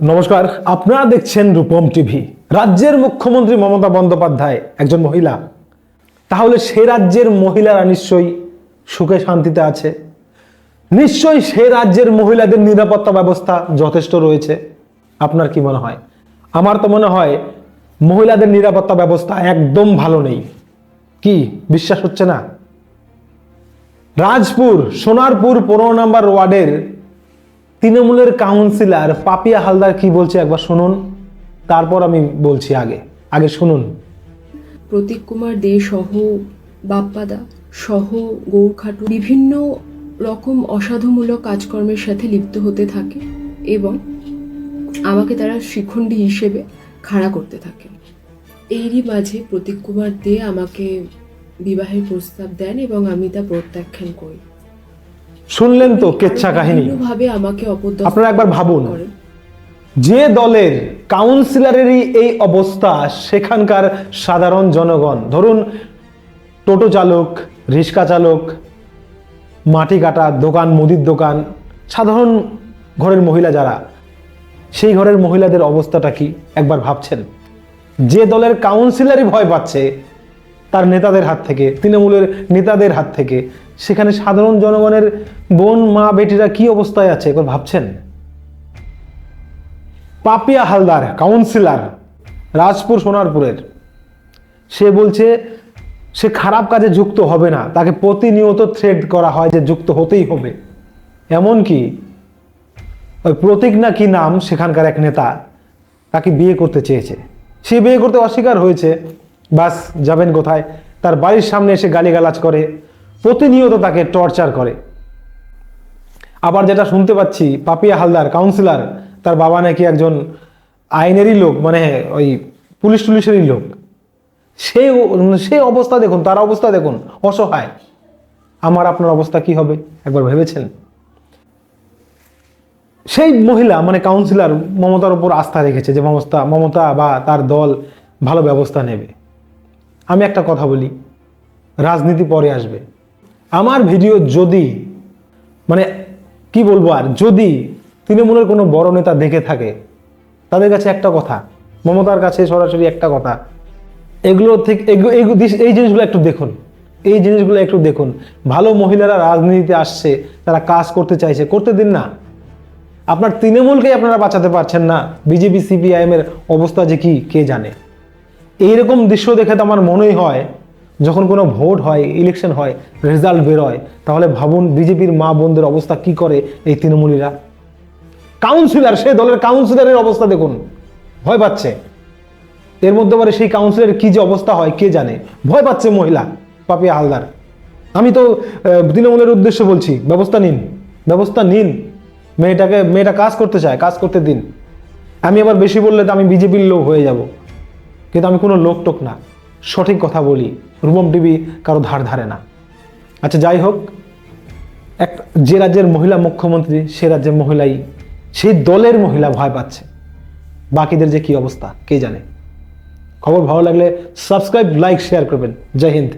নমস্কার, আপনারা দেখছেন রূপম টিভি, রাজ্যের মুখ্যমন্ত্রী মমতা বন্দ্যোপাধ্যায়, একজন মহিলা। তাহলে সে রাজ্যের মহিলারা নিশ্চয়ই সুখে শান্তিতে আছে? নিশ্চয়ই সে রাজ্যের মহিলাদের নিরাপত্তা ব্যবস্থা যথেষ্ট রয়েছে? আপনার কি মনে হয়? আমার তো মনে হয় মহিলাদের নিরাপত্তা ব্যবস্থা একদম ভালো নেই। কি, বিশ্বাস হচ্ছে না? রাজপুর, সোনারপুর পনেরো নম্বর ওয়ার্ডের তৃণমূলের কাউন্সিলর পাপিয়া হালদার কি বলছে একবার শুনুন। তারপর আমি বলছি আগে। আগে শুনুন। প্রতীক কুমার দে সহ বাপ্পাদা সহ গৌরখাটু বিভিন্ন রকম অসাধুমূলক কাজকর্মের সাথে লিপ্ত হতে থাকে এবং আমাকে তারা শিখণ্ডী হিসেবে খাড়া করতে থাকে। এরই মাঝে প্রতীক কুমার দে আমাকে বিবাহের প্রস্তাব দেন এবং আমি তা প্রত্যাখ্যান করি। শুনলেন তো কেচ্ছা কাহিনী। আমাকে আপনারা একবার ভাবুন যে দলের কাউন্সিলরেরই এই অবস্থা সেখানকার সাধারণ জনগণ। ধরুন টোটো চালক রিক্সা চালক মাটি কাটা দোকান মুদির দোকান সাধারণ ঘরের মহিলা যারা সেই ঘরের মহিলাদের অবস্থাটা কি? একবার ভাবছেন। যে দলের কাউন্সিলরই ভয় পাচ্ছে তার নেতাদের হাত থেকে তৃণমূলের নেতাদের হাত থেকে সেখানে সাধারণ জনগণের বোন, মা, বেটিরা কি অবস্থায় আছে? একবার ভাবছেন? পাপিয়া হালদার কাউন্সিলার রাজপুর সোনারপুরের। সে বলছে, সে খারাপ কাজে যুক্ত হবে না। তাকে প্রতিনিয়ত থ্রেড করা হয় যে যুক্ত হতেই হবে। এমনকি ওই প্রতীক না কি নাম সেখানকার এক নেতা তাকে বিয়ে করতে চেয়েছে। সে বিয়ে করতে অস্বীকার হয়েছে। বাস, যাবেন কোথায়? তার বাড়ির সামনে এসে গালিগালাজ করে। প্রতিনিয়ত তাকে টর্চার করে। আবার যেটা শুনতে পাচ্ছি, পাপিয়া হালদার কাউন্সিলর তার বাবা নাকি একজন আইনেরই লোক মানে ওই পুলিশ টুলিশেরই লোক। সেই সেই অবস্থা দেখুন, তার অবস্থা দেখুন, অসহায়। আমার, আপনার অবস্থা কি হবে? একবার ভেবেছেন? সেই মহিলা মানে কাউন্সিলর মমতার উপর আস্থা রেখেছে যে মমতা মমতা বা তার দল ভালো ব্যবস্থা নেবে। আমি একটা কথা বলি, রাজনীতি পরে আসবে। আমার ভিডিও যদি মানে কি বলব আর, যদি তৃণমূলের কোনো বড় নেতা দেখে থাকে, তাদের কাছে একটা কথা, মমতার কাছে সরাসরি একটা কথা, এগুলো থেকে এই জিনিসগুলো একটু দেখুন, এই জিনিসগুলো একটু দেখুন। ভালো মহিলারা রাজনীতিতে আসছে, তারা কাজ করতে চাইছে, করতে দিন না। আপনার তৃণমূলকেই আপনারা বাঁচাতে পারছেন না, বিজেপি সিপিআইএম এর অবস্থা যে কি, কে জানে। এইরকম দৃশ্য দেখে তো আমার মনেই হয় যখন কোনো ভোট হয় ইলেকশন হয় রেজাল্ট বেরোয়, তাহলে ভাবুন বিজেপির মা বোনদের অবস্থা কি করে এই তৃণমূলীরা? কাউন্সিলর সে দলের কাউন্সিলরের অবস্থা দেখুন, ভয় পাচ্ছে। এর মধ্যে আবার সেই কাউন্সিলরের কি যে অবস্থা হয়, কে জানে? ভয় পাচ্ছে মহিলা, পাপিয়া হালদার। আমি তো তৃণমূলের উদ্দেশ্যে বলছি, ব্যবস্থা নিন ব্যবস্থা নিন। মেয়েটাকে, মেয়েটা কাজ করতে চায়, কাজ করতে দিন। আমি আবার বেশি বললে তো আমি বিজেপির লোক হয়ে যাব। কিন্তু আমি কোনো লোক টোক না। সঠিক কথা বলি রুমম টিভি কারও ধার ধারে না। আচ্ছা যাই হোক, এক, যে রাজ্যের মহিলা মুখ্যমন্ত্রী, সে রাজ্যের মহিলাই, সেই দলের মহিলা ভয় পাচ্ছে। বাকিদের যে কি অবস্থা, কে জানে? খবর ভালো লাগলে সাবস্ক্রাইব লাইক শেয়ার করবেন। জয় হিন্দ।